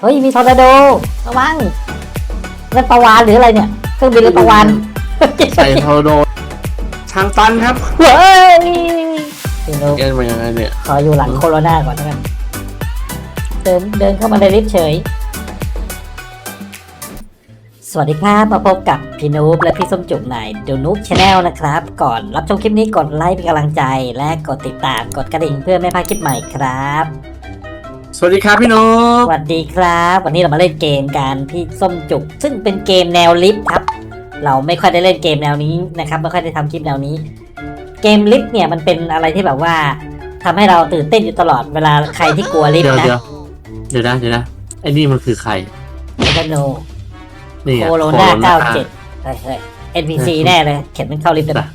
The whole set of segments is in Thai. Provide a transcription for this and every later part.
เฮ้ยมีทอร์นาโดระวังนั่นปลาวานหรืออะไรเนี่ยเครื่องบินหรือปลาวานใส่โทโดทางตันครับเฮ้ยพี่นุ๊กเอ็นมายังไงเนี่ยขออยู่หลังโคโรนาก่อนแล้วกันเดินเดินเข้ามาในลิฟต์เฉย สวัสดีครับมาพบกับพี่นูบและพี่ส้มจุกในดูนูบชาแนลนะครับ ก่อนรับชมคลิปนี้กดไลค์เป็นกำลังใจ และกดติดตามกดกระดิ่งเพื่อไม่พลาดคลิปใหม่ครับ สวัสดีครับพี่นุ๊สกวัสดีครับ วันนี้เรามาเล่นเกมกันพี่ส้มจุก ซึ่งเป็นเกมแนวลิฟต์ครับ เราไม่ค่อยได้เล่นเกมแนวนี้นะครับ ไม่ค่อยได้ทำคลิปแนวนี้ เกมลิฟต์เนี่ยมันเป็นอะไรที่แบบว่าทำให้เราตื่นเต้นอยู่ตลอดเวลาใครที่กลัวลิฟเดี๋ยวต์นะเดี๋ยวเดี๋ยวนะเดี๋ยวนะไอ้นี่มันคือใครไอ้โนนี่โคอะโรนาเก้าเจ็ดเฮ้ยเฮ้ย NPC แน่เลยเข็นมันเข้าลิฟต์เลยอะ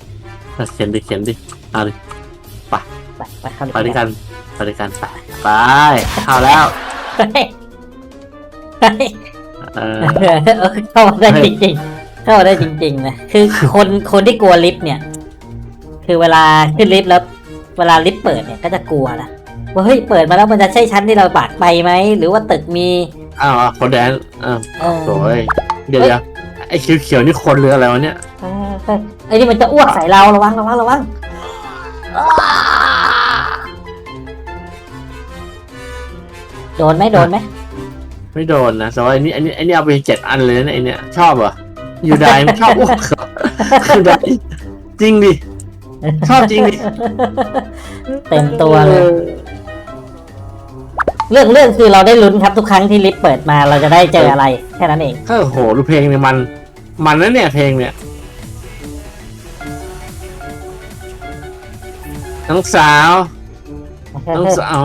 เขียนดิเขียนดิเอาดิไปไปเข้าลิฟไปต์ด้วยกัน ไปด้วยกันไปไปเข้าแล้วเฮ้ยเฮ้ยเออ เออเข้ามาได้จริงๆ เข้ามาได้จริง ๆ นะ คือคนคนที่กลัวลิฟต์เนี่ย คือเวลาขึ้นลิฟต์แล้ว เวลาลิฟต์เปิดเนี่ยก็จะกลัวนะว่าเฮ้ยเปิดมาแล้วมันจะใช่ชั้นที่เราปากไปไหมหรือว่าตึกมี อ้าวคนแดนอ้าวเออ โอ้ยเดี๋ยวเดี๋ยวไอ้เขียวเขียวๆนี่คนหรืออะไรวะเนี่ย เออเออไอ้นี่มันจะอ้วกใส่เราระวังระวังระวัง โดนไหมโดนไหมไม่โดนนะแต่ว่าไอ้นี่ไอ้นี่ไอ้นี่เอาไปเจ็ดอันเลยนะไอ้เนี่ยชอบเหรออยู่ได้ไม่ชอบอ้วกเหรออยู่ได้จริงดิชอบจริงดิเต็มตัวเลย เรื่องเรื่องคือเราได้ลุ้นครับทุกครั้งที่ลิฟต์เปิดมาเราจะได้เจออะไร แค่นั้นเองเออโหดูเพลงเนี่ยมัน มันนะเนี่ยเพลงเนี่ยน้องสาว น้องสาว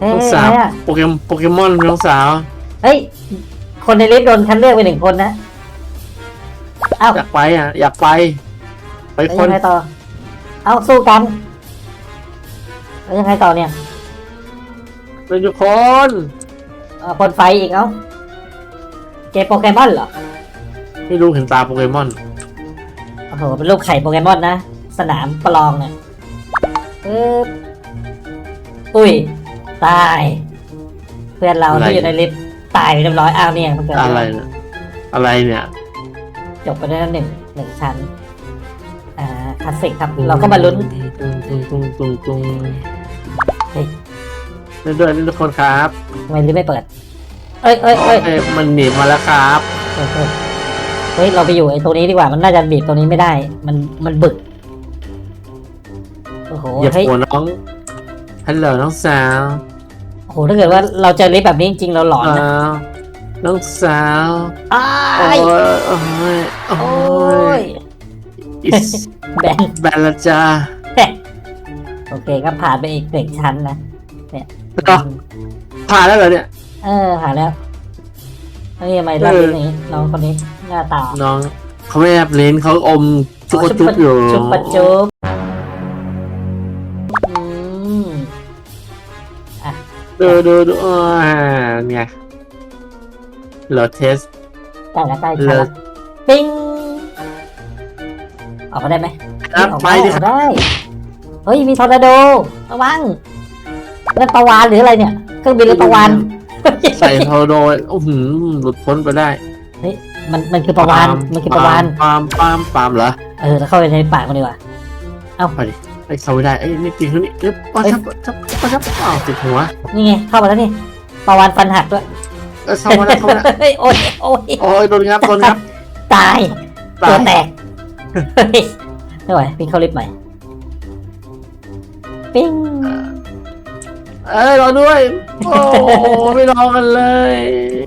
เฮ้ยน้องเฮ้ยสาวอะไรอะโปเกมโปเกมอนน้องสาว เฮ้ย คนในลิฟต์โดนคัดเลือกไปหนึ่งคนนะ เอ้าอยากไปอะ อยากไป ไปแล้วคนยังไงต่อ เอ้าสู้กัน แล้วยังไงต่อเนี่ยเป็นทุกคนเอ่อพ่นไฟอีกเอ้า เกมโปเกมอนเหรอ ไม่รู้เห็นตาโปเกมอนโอ้โห เป็นรูปไข่โปเกมอนนะ สนามประลองเนี่ยปึ๊บอุ้ย ตาย เพื่อนเราอะไรที่อยู่ในลิฟต์ตายไปเรียบร้อยอ้าวเนี่ยมันเกิดอะไรเนี่ยอะไรเนี่ย จบไปได้แล้วหนึ่งหนึ่งชั้น อ่าคลาสสิกครับ เราก็มาลุ้นตุงตุงตุงตุงตุงเฮ้ยเล่นด้วยเล่นทุกคนครับทำไมลิฟต์ไม่เปิด เอ้ยเอ้ยเอ้ยเอ้ยมันหนีบมาแล้วครับเฮ้ยเฮ้ยเฮ้ยเราไปอยู่ไอ้ตรงนี้ดีกว่ามันน่าจะบีบตรงนี้ไม่ได้ มันมันบึกโอ้โหอย่าเฮ้ยโผล่น้องฮัลโหลน้องสาว โอ้โหถ้าเกิดว่าเราเจอลิฟต์แบบนี้จริงๆเราหลอนนะอ้าวน้องสาวอ้าโอ้ยยโอ้ยโอ้โอ้ยยอิสแบนแบนละจ้าโอเคก็ผ่านไปอีกหนึ่งชั้นนะก็ผ่านแล้วเหรอเนี่ย เออผ่านแล้วเฮ้ยทำไมรับเออนี้น้องคนนี้หน้าตาน้องเขาไม่แอบเลนเขาอมจุกจุกอยู่ ชุบปะจุบ ดูดูดูอ่าเนี่ยเราเทสใกล้แล้วใกล้เลิชั้นศละปิ้งออกมาได้ไหมครับออกไปมาดิอคอรับกได้ เฮ้ย มีทอร์นาโด ระวังนั่นปลาวานหรืออะไรเนี่ย เครื่องบินหรือปลาวาน ใส่โทโดโอ้โหหลุดพ้นไปได้มันมันคือปลาวาน มันคือปลาวาน ปามปามปามเหรอ เออแล้วเข้าไปในปากมันดีกว่าไปดิ ไอ้เข้าไม่ได้ไอ้ยนี่ตีคนนี้เอ๊ะป้าชับชับป้าชับอ้าวติดหัวนี่ไงเข้ามาแล้วนี่ปลาวานฟันหักด้วยเออเข้ามาแล้วเข้ามาแล้วเฮ้ยโอ้ยโอ้ยโอ้ยโดนครับโดนครับตายตาตัวยแตกเฮ้ยไม่ไหวปิ้งเข้าลิฟต์ใหม่ปิ้งเอ้ยรอด้วย โอ้ไม่รอกันเลย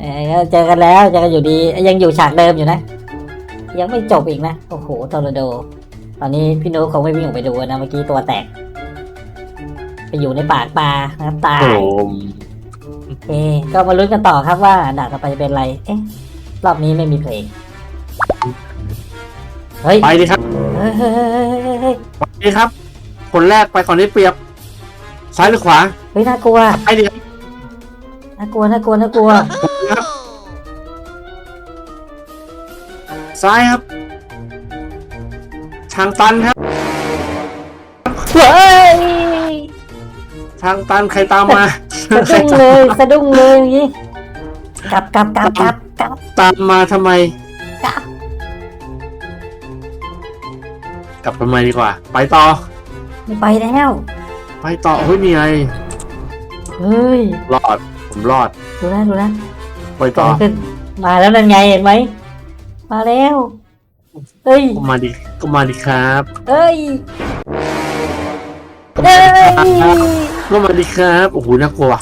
เอ้ยเจอกันแล้วเจอกันอยู่ดี ยังอยู่ฉากเดิมอยู่นะ ยังไม่จบอีกนะ โอ้โหทอร์นาโดต อนนี้พี่นุ๊กคงไม่วิ่งออกไปดูนะเมื่อกี้ตัวแตก ไปอยู่ในปากปลานะครับตายโอ้โอเค ก็มาลุ้นกันต่อครับว่าด่านต่อไปจะเป็นอะไร เอ๊ะ รอบนี้ไม่มีเพลง เฮ้ยไปดิครับเฮ้ยเฮ้ยเฮ้ยเฮ้ยเฮ้ยไปดิครับ คนแรกไปก่อนได้เปรียบ ซ้ายหรือขวาเฮ้ยน่ากลัว ไปดิครับน่ากลัว น่ากลัว น่ากลัวครับซ้ายครับ ทางตันครับเฮ้ยทางตันใครตามมาสะดุ้งเลยสะดุ้งเลยอย่างนี้กลับกลับกลับกลับกลับตามมาทำไม กลับกลับทำไมดีกว่า ไปต่อ ไม่ไปแล้วไปต่อเฮ้ยนี่ไงเฮ้ยรอด ผมรอดดูนะดูนะไปเกิดต่ออะไรขึ้นมาแล้วนั่นไงเห็นไหมมาแล้ว เฮ้ย ก็มาดิก็มาดิครับเฮ้ยก็เฮ้มายดิครับก็มาดิครับโอ้โหน่ากลัวว่ะ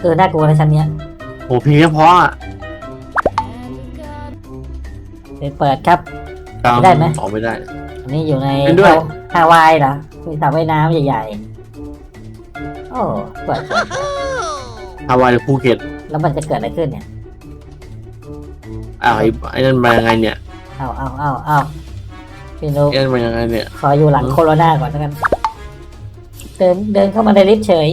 เออ น่ากลัวนะชั้นเนี้ยโอ้โหเพลงเพราะอะเดี๋ยวเปิดครับ จำได้ไหม ออกไม่ได้ อันนี้อยู่ในเป็นด้วย ฮาวายเหรอมีสระว่ายน้ำใหญ่ๆ โอ้เปิดเปิดฮาวายหรือภูเก็ตแล้วมันจะเกิดอะไรขึ้นเนี่ย อ้าวไอ้ไอ้นั่นมายังไงเนี่ย เอาเอาเอาเอาพี่นุ๊กไอ้นั่นมายังไงเนี่ย ขออยู่หลังโคโรนาก่อนแล้วกัน เดินเดินเข้ามาในลิฟต์เฉย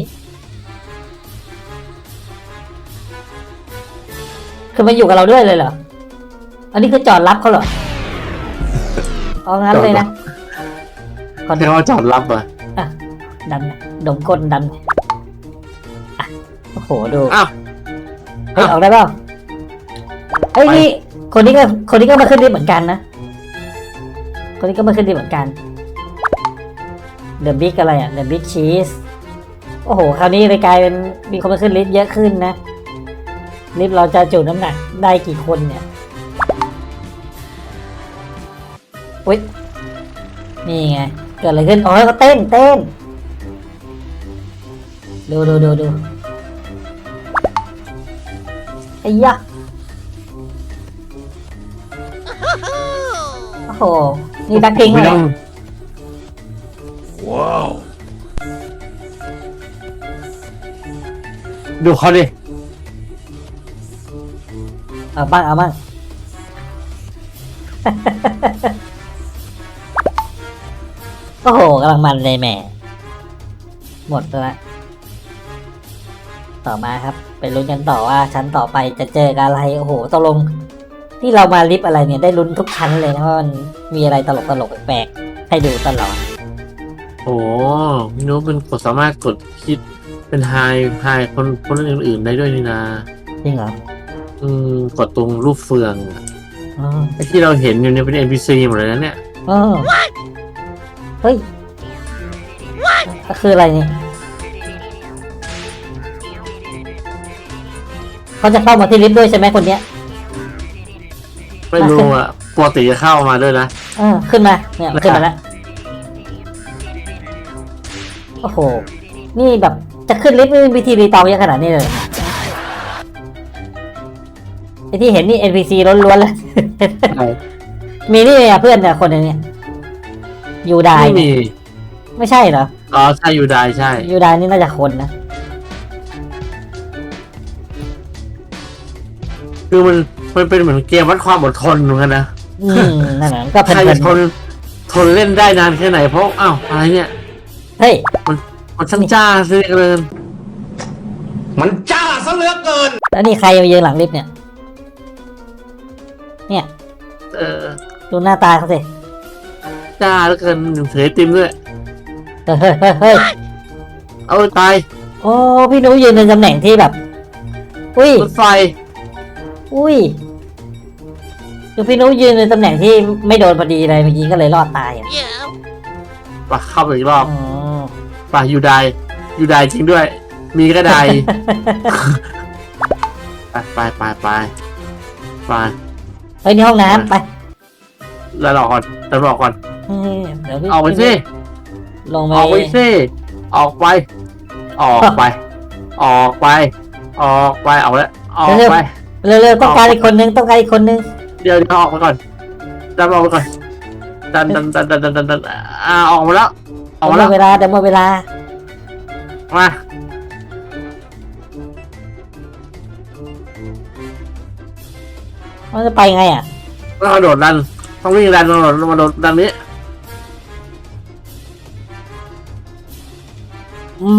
คือมาอยู่กับเราด้วยเลยเหรอ อันนี้คือจอดรับเขาเหรอเอางั้นเลยนะขอเรียกว่าจอดรับเหรอะดันดมก้นดันอะโอ้โหดูอ้าวเฮ้ยออกได้เปล่าเฮ้ยไปนี่ คนนี้ก็คนนี้ก็มาขึ้นลิฟต์เหมือนกันนะ คนนี้ก็มาขึ้นลิฟต์เหมือนกัน The Big อะไรอะ The Big Cheese โอ้โห คราวนี้เลยกลายเป็นมีคนมาขึ้นลิฟต์เยอะขึ้นนะ ลิฟต์เราจะจุน้ำหนักได้กี่คนเนี่ยอุ้ยนี่ไง เกิดอะไรขึ้น อ๋อก็เต้นเต้น ดูดูดูดูไอ้ยะโหนี่แบ็คพิงค์ไม่เลต้ยองว้าว ดูเขาดิเอาบ้างเอาบ้าง โอ้โหกำลังมันเลยแหม่ หมดแล้วต่อมาครับ ไปลุ้นกันต่อว่าชั้นต่อไปจะเจอกับอะไร โอ้โหตกลง ที่เรามาลิฟต์อะไรเนี่ยได้ลุ้นทุกชั้นเลยนะว่ามันมีอะไรตลกตลกๆแปลกๆให้ดูตลอดโอ้พี่นุ๊กเป็นกดสามารถกดคิดเป็นไฮไฮคนคนอื่นๆได้ด้วยนี่นะจริงเหรออืมกดตรงรูปเฟืองอะอ๋อไอ้ที่เราเห็นอยู่เนี่ยเป็น NPC หมดเลยนะเนี่ยเออเฮ้ยก็คืออะไรเนี่ยเขาจะเข้ามาที่ลิฟต์ด้วยใช่ไหมคนเนี้ย ไม่รู้อะปกติจะเข้ามาด้วยนะ เออขึ้นมา เนี่ยนะครับขึ้นมาแล้ว โอ้โห นี่แบบจะขึ้นลิฟต์ไม่มีวิธีรีตองเยอะขนาดนี้เลยไอที่เห็นนี่ NPC ล้วนๆเลย มีนี่อะเพื่อนเนี่ยคนหนึงเนี่ยยูไดไม่เนี่ยมี ไม่ใช่เหรอ อ๋อ ใช่ยูไดใช่ ยูไดนี่น่าจะคนนะ คือมัน มันเป็นเหมือนเกมวัดความอดทนเหมือนกันนะอืมนั่นแหละก็เพใครลิจะนทนทนเล่นได้นานแค่ไหนเพราะอ้าวอะไรเนี่ย ๆเฮ้ย มันช่างจ้าซะเหลือเกินมันจ้าซะเหลือเกิน แล้วนี่ใครมายืนหลังลิฟต์เนี่ย เนี่ยเออดูหน้าตาเขาสิ จ้าเหลือเกินเถือไอติมด้วย เฮ้ยเฮ้ยเฮ้ยเฮ้ยเอาตายโอ้ พี่หนุยืนในตำแหน่งที่แบบ อุ้ย รถไฟ อุ้ยคือพี่หนุยืนในตำแหน่งที่ไม่โดนพอดีเลยเมื่อกี้ก็เลยรอดตายอะปะเข้าไปอีกรอบอ๋อปะยูไดยูไดจริงด้วย มีก็ไดไปไปไปไปไปเฮ้ยนี่ห้องน้ำไปแล้วรอก่อนแล้วรอก่อนเฮ้ยเดี๋ยวพี่ออกไปสิลงไปออกไปสิออกไป ออกไป ออกไป ออกไปเอาละออกไป เร็วๆต้องการอีกคนนึงต้องการอีกคนนึงเดี๋ยวเดี๋ยวออกไปก่อนดันออกไปก่อนดันดันดันดันดันดันดันอ่าออกมาแล้วออกมาเดี๋แล้ยววเวลาเดี๋ยวหมดเวลามามันจะไปไงอะต้องกระโดดดันต้องวิ่งดันกระโดดกระโดดดันนี้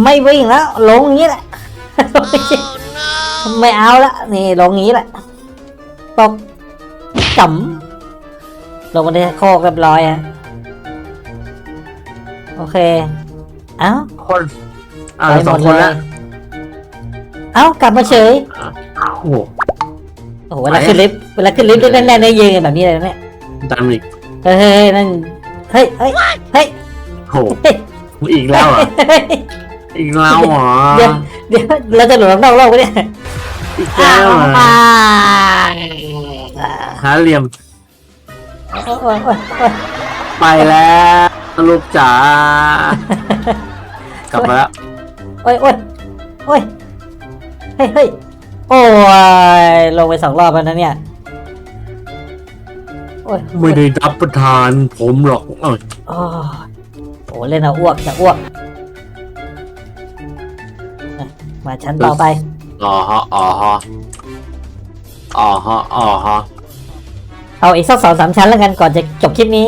ไม่วิ่งแล้วลงอย่างนี้แหละ ไม่เอาละนี่ลงอย่างนี้แหละตกจ๋ำลงมาในโคกเรียบร้อยอะโอเค เอ้าคนอ่าไปสหอมงดคนเลแล้ยวเอ้ากลับมาเฉยโอ้โห โอ้โหเวลาขึ้นลิฟต์เวลาขึ้นลิฟต์แน่นๆได้ยืนกันแบบนี้เลยนะเนี่ยดันอีกเฮ้ยเฮ้ยนั่นเฮ้ยเฮ้ยเฮ้ยโอ้โหเฮ้ยอีกแล้วเหรออีกแล้วเหรอเดี๋ยวเดี๋ยวเราจะหลุดออกนอกโลกไปะเนี่ย อีกแล้วเหรออ่าหาเหลี่ยม โอ้ยโอ้ยโอ้ยโอ้ยไปแล้วลูกจ๋ากลับมาแล้วโอ้ยโอ้ยโอ้ยเฮ้ยเฮ้ยโอ้ยลงไปสองรอบแล้วนะเนี่ยโอ้ยไม่ได้รับประทานผมหรอกเอ้ยโอ้ยโอ้เล่นเอาอ้วกจะอ้วกอะมาชั้นต่อไป อ๋อฮะอ๋อฮะอ๋อฮะอ๋อฮะเอาอีกสักสองสามชั้นแล้วกันก่อนจะจบคลิปนี้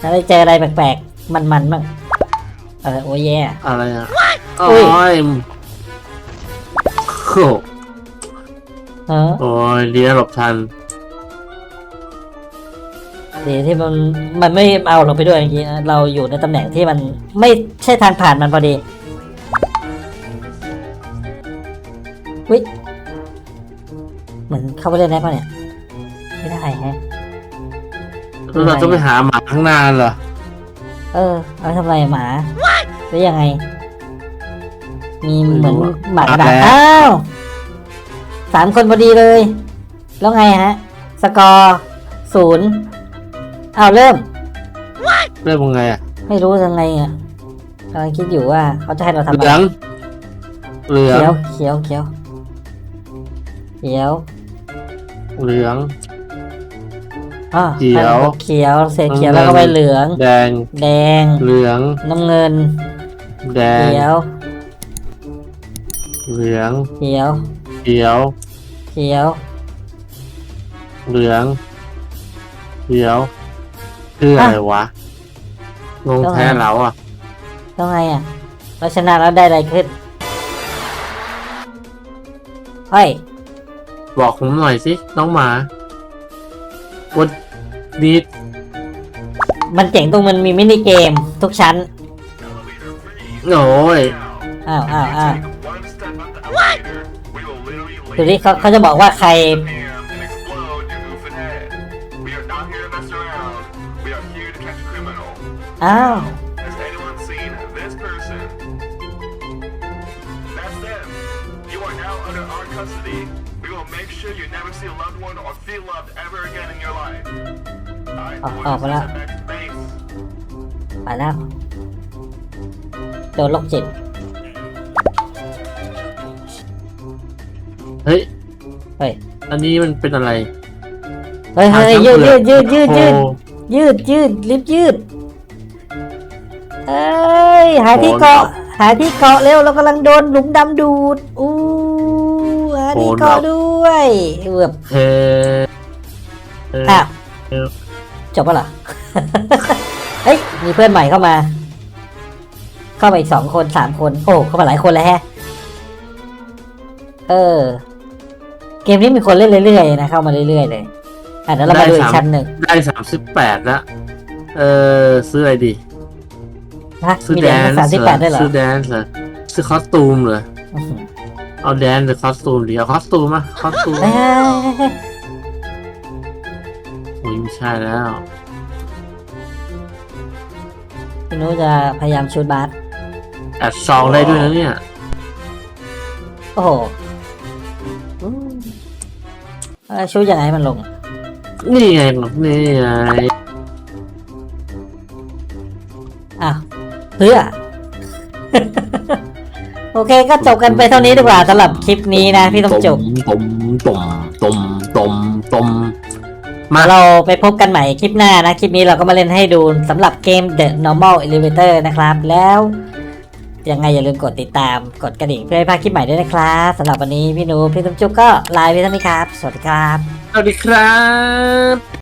จะได้เจออะไรแปลกๆ มันๆบ้างเออโอ้ยแย่ อะไรอะอุ้โอ้ยยโอ้เออโอ้ยดีนะหลบทันดีที่มันมันไม่เอาเราไปด้วยเมื่อกี้นะเราอยู่ในตำแหน่งที่มันไม่ใช่ทางผ่านมันพอดี วิเหมือนเข้าไปเล่นได้ปะเนี่ย ไม่ได้แฮะแล้วเราต้องไปหาหมาข้างหน้าเหรอ เออ เอาไปทำอะไรอะหมาหรือยังไง มีเหมือนหมากระดาษอ้าวสามคนพอดีเลย แล้วไงฮะ สกอร์ศูนย์อ้าวเริ่ม เรื่องไงอะ ไม่รู้ยังไงอะกำลังคิดอยู่ว่าเขาจะให้เราทำอะเหไรลือง เหลืองเขียวเขียวเขียวเขียว เหลือง อ่าเขียว เขียวเสร็จเขียวน้ำเงินแล้วก็ไปเหลือง แดง แดง เหลือง น้ำเงิน แดง เขียว เหลือง เขียว เขียว เขียว เหลือง เขียวคืออะไรวะงงแท้เราอะแล้วไงอะเราชนะแล้วได้อะไรขึ้นเฮ้ย บอกผมหน่อยสิ น้องหมาวันนี้มันเจ๋งตรงมันมีมินิเกมทุกชั้น โอ้ยอ้าวอ้าวอ้าว One step up the elevator, we will literally ดู leave ดิเขาเขาจะบอกว่าใคร Pam and explode again in your life. Alright, Oh, boys, oh, let's wala. head back to base. ไปแล้ว โดนลกจิต เฮ้ย เฮ้ย อันนี้มันเป็นอะไรเฮ้ยเฮ้ยหายืดช่างยืดเปลืยือกดยืดยืดโอ้ยืดยืดลิฟต์ยืดเอ้ย หาที่เกาะ หาที่เกาะเร็วเรากำลังโดนหลุมดำดูด อู้หาที่เกาะด้วยเอือบเฮ้ยเฮ้ย อ้าวเออจบปะเหรอ เฮ้ย มีเพื่อนใหม่เข้ามา เข้ามาอีกสองคนสามคน โอ้ เข้ามาหลายคนแล้วแฮะ เออ เกมนี้มีคนเล่นเรื่อยๆนะ เข้ามาเรื่อยๆเลย อะเดี๋ยวเรามาดูอีกชั้นหนึ่ง ได้สามสิบแปดละเออซื้ออะไรดี นะซื้อมีเหแดรียญนสามซ์สิบเหรแปอดได้เหรอซื้อแดนซ์เหรอซื้อคอสตูมเหรอ อื้อหือเอาแดนซ์หรือคอสตูมดีเอาคอสตูมอะคอสตูมเฮ้ย เฮ้ยเฮ้ยอุ้ยไม่ใช่แล้วพี่นุจะพยายามชูดบาสแอดซองได้ด้วยนะเนี่ยโอ้โหอืมเออชูดยังไงให้มันลง นี่ไงนี่ไงอ้าวเพื่อ โอเคก็จบกันไปเท่านี้ดีกว่าสำหรับคลิปนี้นะ พี่ต้องจบตมตมตมตมตมมาเราไปพบกันใหม่คลิปหน้านะ คลิปนี้เราก็มาเล่นให้ดูสำหรับเกม The Normal Elevator นะครับ แล้วยังไงอย่าลืมกดติดตามกดกระดิ่งเพื่อให้พลาดคลิปใหม่ด้วยนะครับสำหรับวันนี้พี่หนูพี่ตุ้มจุกก็ลาไปเท่านี้ครับ สวัสดีครับ สวัสดีครับ